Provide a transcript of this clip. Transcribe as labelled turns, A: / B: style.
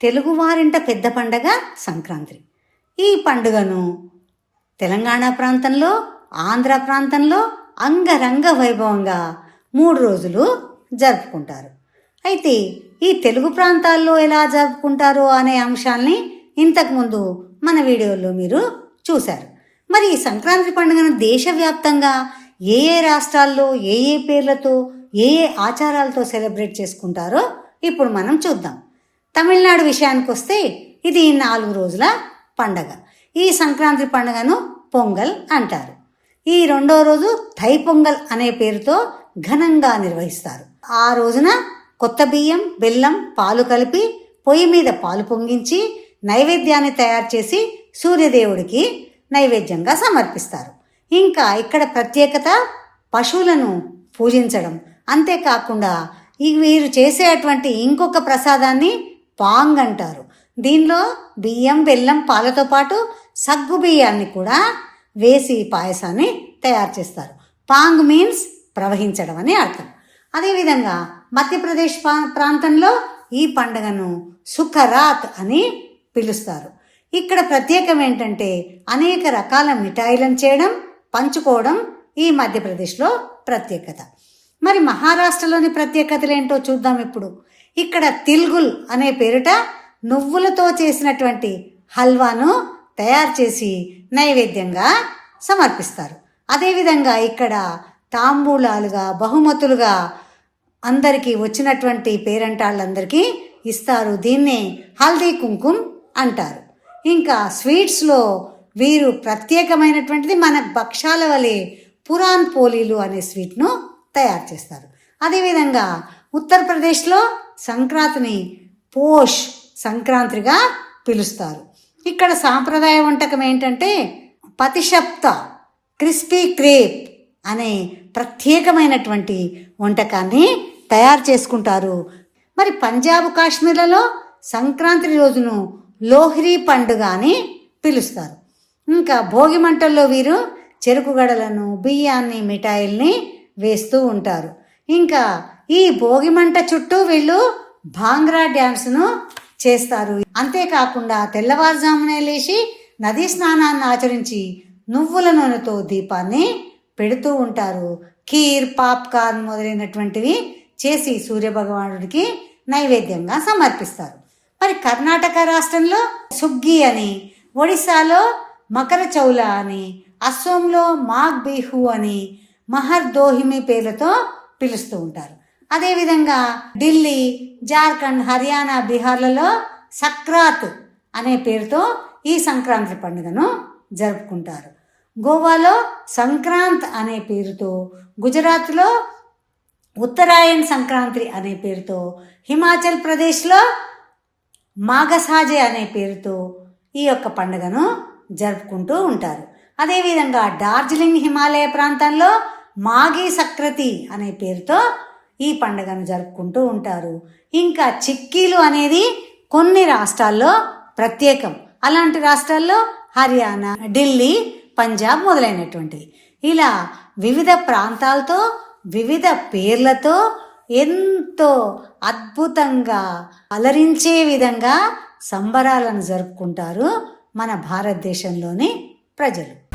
A: తెలుగువారింట పెద్ద పండగ సంక్రాంతి. ఈ పండుగను తెలంగాణ ప్రాంతంలో ఆంధ్ర ప్రాంతంలో అంగరంగ వైభవంగా మూడు రోజులు జరుపుకుంటారు. అయితే ఈ తెలుగు ప్రాంతాల్లో ఎలా జరుపుకుంటారో అనే అంశాల్ని ఇంతకుముందు మన వీడియోలో మీరు చూశారు. మరి ఈ సంక్రాంతి పండుగను దేశవ్యాప్తంగా ఏ ఏ రాష్ట్రాల్లో ఏ ఏ పేర్లతో ఏ ఏ ఆచారాలతో సెలబ్రేట్ చేసుకుంటారో ఇప్పుడు మనం చూద్దాం. తమిళనాడు విషయానికి వస్తే ఇది నాలుగు రోజుల పండగ. ఈ సంక్రాంతి పండుగను పొంగల్ అంటారు. ఈ రెండో రోజు థై పొంగల్ అనే పేరుతో ఘనంగా నిర్వహిస్తారు. ఆ రోజున కొత్త బియ్యం బెల్లం పాలు కలిపి పొయ్యి మీద పాలు పొంగించి నైవేద్యాన్ని తయారు చేసి సూర్యదేవుడికి నైవేద్యంగా సమర్పిస్తారు. ఇంకా ఇక్కడ ప్రత్యేకత పశువులను పూజించడం. అంతేకాకుండా ఈ వీరు చేసేటువంటి ఇంకొక ప్రసాదాన్ని పాంగ్ అంటారు. దీనిలో బియ్యం బెల్లం పాలతో పాటు సగ్గు బియ్యాన్ని కూడా వేసి పాయసాన్ని తయారు చేస్తారు. పాంగ్ మీన్స్ ప్రవహించడం అని అర్థం. అదేవిధంగా మధ్యప్రదేశ్ ప్రాంతంలో ఈ పండుగను సుఖరాత్ అని పిలుస్తారు. ఇక్కడ ప్రత్యేకం ఏంటంటే అనేక రకాల మిఠాయిలను చేయడం పంచుకోవడం ఈ మధ్యప్రదేశ్లో ప్రత్యేకత. మరి మహారాష్ట్రలోని ప్రత్యేకతలు ఏంటో చూద్దాం ఇప్పుడు. ఇక్కడ తిల్గుల్ అనే పేరుట నువ్వులతో చేసినటువంటి హల్వాను తయారు చేసి నైవేద్యంగా సమర్పిస్తారు. అదేవిధంగా ఇక్కడ తాంబూలాలుగా బహుమతులుగా అందరికీ వచ్చినటువంటి పేరంటాళ్ళందరికీ ఇస్తారు. దీన్నే హల్దీ కుంకుమ్ అంటారు. ఇంకా స్వీట్స్లో వీరు ప్రత్యేకమైనటువంటిది మన భక్షాల వలె పురాన్ పోలీలు అనే స్వీట్ను తయారు చేస్తారు. అదేవిధంగా ఉత్తరప్రదేశ్లో సంక్రాంతిని పోష్ సంక్రాంతిగా పిలుస్తారు. ఇక్కడ సాంప్రదాయ వంటకం ఏంటంటే పతిశప్త క్రిస్పీ క్రేప్ అనే ప్రత్యేకమైనటువంటి వంటకాన్ని తయారు చేసుకుంటారు. మరి పంజాబ్ కాశ్మీర్లలో సంక్రాంతి రోజును లోహ్రీ పండుగ అని పిలుస్తారు. ఇంకా భోగి మంటల్లో వీరు చెరుకు గడలను బియ్యాన్ని మిఠాయిల్ని వేస్తూ ఉంటారు. ఇంకా ఈ భోగి మంట చుట్టూ వీళ్ళు భాంగ్రా డ్యాన్స్ను చేస్తారు. అంతేకాకుండా తెల్లవారుజామునే లేచి నదీ స్నానాన్ని ఆచరించి నువ్వుల నూనెతో దీపాన్ని పెడుతూ ఉంటారు. కీర్ పాప్కార్న్ మొదలైనటువంటివి చేసి సూర్యభగవానుడికి నైవేద్యంగా సమర్పిస్తారు. మరి కర్ణాటక రాష్ట్రంలో సుగ్గి అని ఒడిశాలో మకర చౌల అని అస్సోంలో మాగ్ బిహు అని మహర్ దోహిమి పేర్లతో పిలుస్తూ ఉంటారు. అదేవిధంగా ఢిల్లీ జార్ఖండ్ హర్యానా బీహార్లలో సక్రాత్ అనే పేరుతో ఈ సంక్రాంతి పండుగను జరుపుకుంటారు. గోవాలో సంక్రాంత్ అనే పేరుతో గుజరాత్లో ఉత్తరాయణ్ సంక్రాంతి అనే పేరుతో హిమాచల్ ప్రదేశ్లో మాఘసాజే అనే పేరుతో ఈ యొక్క పండుగను జరుపుకుంటూ ఉంటారు. అదేవిధంగా డార్జిలింగ్ హిమాలయ ప్రాంతంలో మాఘీ సక్రతి అనే పేరుతో ఈ పండుగను జరుపుకుంటూ ఉంటారు. ఇంకా చిక్కీలు అనేది కొన్ని రాష్ట్రాల్లో ప్రత్యేకం. అలాంటి రాష్ట్రాల్లో హర్యానా ఢిల్లీ పంజాబ్ మొదలైనటువంటివి ఇలా వివిధ ప్రాంతాలతో వివిధ పేర్లతో ఎంతో అద్భుతంగా అలరించే విధంగా సంబరాలను జరుపుకుంటారు మన భారతదేశంలోని ప్రజలు.